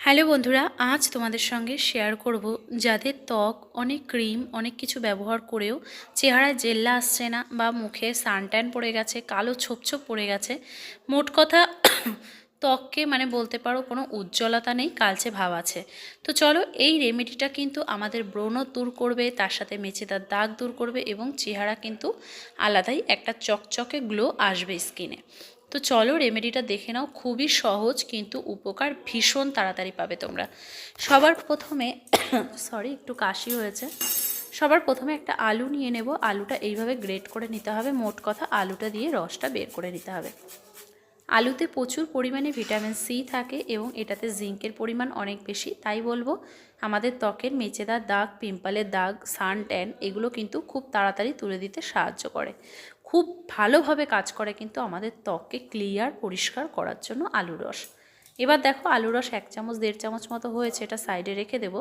Hello বন্ধুরা, আজ তোমাদের সঙ্গে শেয়ার করব যাদের ত্বক অনেক ক্রিম, অনেক কিছু ব্যবহার করেও চেহারায় জেল্লা আসছে না বা মুখে সানট্যান পড়ে গেছে, কালো ছোপ ছোপ পড়ে গেছে, মোট কথা ত্বককে মানে বলতে পারো কোনো উজ্জ্বলতা নেই, কালচে ভাব আছে। তো চলো এই রেমেডিটা কিন্তু আমাদের ব্রণ দূর করবে, তার সাথে মেচেদার দাগ দূর করবে এবং চেহারা কিন্তু আলাদাই একটা চকচকে গ্লো আসবে স্কিনে তো চলো রেমেডিটা দেখে নাও, খুবই সহজ কিন্তু উপকার ভীষণ তাড়াতাড়ি পাবে তোমরা। সবার প্রথমে সরি একটু কাশি হয়েছে। সবার প্রথমে একটা আলু নিয়ে নেব। আলুটা এইভাবে গ্রেট করে নিতে হবে। মোট কথা আলুটা দিয়ে রসটা বের করে নিতে হবে। আলুতে প্রচুর পরিমাণে ভিটামিন সি থাকে এবং এটাতে জিঙ্কের পরিমাণ অনেক বেশি, তাই বলব আমাদের ত্বকের মেচেদার দাগ, পিম্পলের দাগ, সান ট্যান এগুলো কিন্তু খুব তাড়াতাড়ি তুলে দিতে সাহায্য করে। খুব ভালোভাবে কাজ করে কিন্তু আমাদের ত্বককে ক্লিয়ার, পরিষ্কার করার জন্য আলুর রস এবার দেখো আলুর রস এক চামচ, দেড় চামচ মতো হয়েছে, এটা সাইডে রেখে দেবো।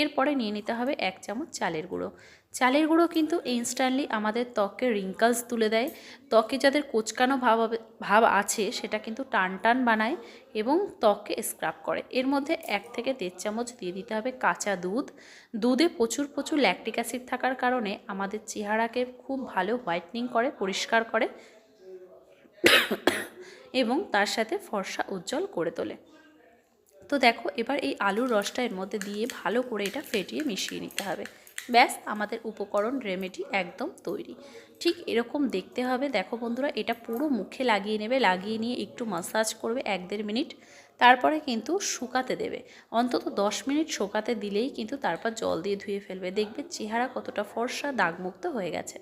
এরপরে নিয়ে নিতে হবে এক চামচ চালের গুঁড়ো। চালের গুঁড়ো কিন্তু ইনস্ট্যান্টলি আমাদের ত্বকে রিঙ্কলস তুলে দেয়। ত্বকে যাদের কোচকানো ভাব ভাব আছে, সেটা কিন্তু টান টান বানায় এবং ত্বককে স্ক্রাব করে। এর মধ্যে এক থেকে দেড় চামচ দিয়ে দিতে হবে কাঁচা দুধ। দুধে প্রচুর প্রচুর ল্যাকটিক অ্যাসিড থাকার কারণে আমাদের চেহারাকে খুব ভালো হোয়াইটনিং করে, পরিষ্কার করে। এবং তার সাথে ফর্সা উজ্জ্বল করে তোলে। তো দেখো, এবার এই আলুর রসটা এর মধ্যে দিয়ে ভালো করে এটা ফেটিয়ে মিশিয়ে নিতে হবে। ব্যাস, আমাদের উপকরণ রেমেডি একদম তৈরি। ঠিক এরকম দেখতে হবে। দেখো বন্ধুরা, এটা পুরো মুখে লাগিয়ে নেবে, লাগিয়ে নিয়ে একটু মাসাজ করবে এক দেড় মিনিট। তারপরে কিন্তু শুকাতে দেবে। অন্তত দশ মিনিট শুকাতে দিলেই কিন্তু তারপর জল দিয়ে ধুয়ে ফেলবে। দেখবে চেহারা কতটা ফর্সা, দাগমুক্ত হয়ে গেছে।